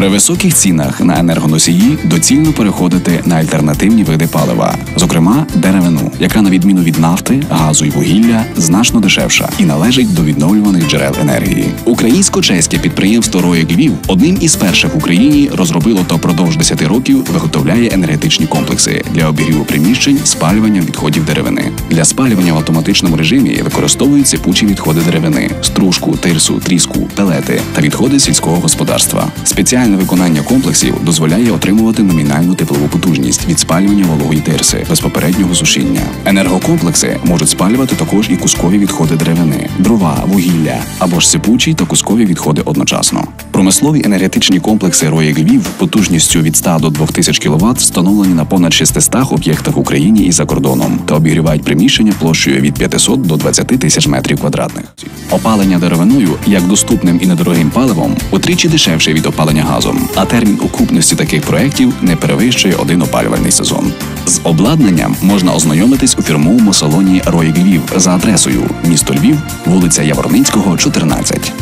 При високих цінах на енергоносії доцільно переходити на альтернативні види палива, зокрема деревину, яка на відміну від нафти, газу і вугілля значно дешевша і належить до відновлюваних джерел енергії. Українсько-чеське підприємство Роєк Львів одним із перших в Україні розробило та впродовж 10 років виготовляє енергетичні комплекси для обігріву приміщень, спалювання відходів деревини. Для спалювання в автоматичному режимі використовують сипучі відходи деревини, стружку, тирсу, тріску, пелети та відходи сільського господарства. Спеціальне виконання комплексів дозволяє отримувати номінальну теплову потужність від спалювання вологої тирси без попереднього сушіння. Енергокомплекси можуть спалювати також і кускові відходи деревини, дрова, вугілля або ж сипучі та кускові відходи одночасно. Промислові енергетичні комплекси Роєк Львів потужністю від 100 до 2000 кВт встановлені на понад 600 об'єктах в Україні і за кордоном та обігрівають приміщення площею від 500 до 20 тисяч метрів квадратних. Опалення деревиною як доступним і недорогим паливом утричі дешевше від опалення газом, а термін окупності таких проєктів не перевищує один опалювальний сезон. З обладнанням можна ознайомитись у фірмовому салоні Роєк Львів за адресою місто Львів, вулиця Яворницького, 14.